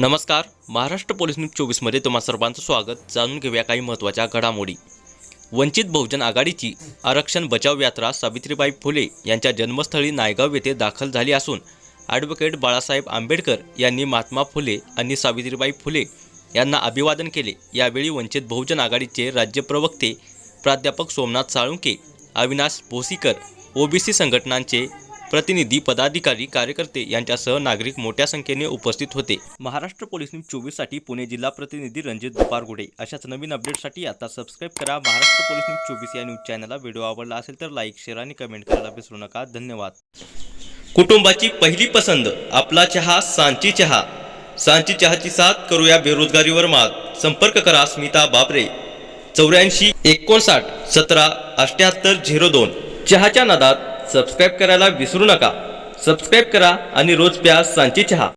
नमस्कार Maharashtra police news चोवीसमध्ये तुम्हा सर्वांचं स्वागत. जाणून घेऊया काही महत्त्वाच्या घडामोडी. वंचित बहुजन आघाडीची आरक्षण बचाव यात्रा सावित्रीबाई फुले यांच्या जन्मस्थळी नायगाव येथे दाखल झाली असून ॲडव्होकेट बाळासाहेब आंबेडकर यांनी महात्मा फुले आणि सावित्रीबाई फुले यांना अभिवादन केले. यावेळी वंचित बहुजन आघाडीचे राज्य प्रवक्ते प्राध्यापक सोमनाथ साळुंके अविनाश भोसीकर ओबीसी संघटनांचे प्रतिनिधी पदाधिकारी कार्यकर्ते यांच्यासह नागरिक मोठ्या संख्येने उपस्थित होते. महाराष्ट्र पोलीस न्यूज चोवीससाठी पुणे जिल्हा प्रतिनिधी रणजित दुपारगुडे. अशाच नवीन अपडेटसाठी आता सबस्क्राईब करा महाराष्ट्र पोलीस न्यूज चोवीस या न्यूज चॅनलला. व्हिडिओ आवडला असेल तर लाईक शेअर आणि कमेंट करायला विसरू नका. धन्यवाद. कुटुंबाची पहिली पसंत आपला चहा सांची चहा. सांची चहाची साथ करूया बेरोजगारीवर मात. संपर्क करा स्मिता बाबरे चौऱ्याऐंशी एकोणसाठ सतरा अठ्याहत्तर झिरो दोन. चहाच्या नादात सबस्क्राईब करायला विसरू नका. सबस्क्राईब करा आणि रोज प्या सांची चहा.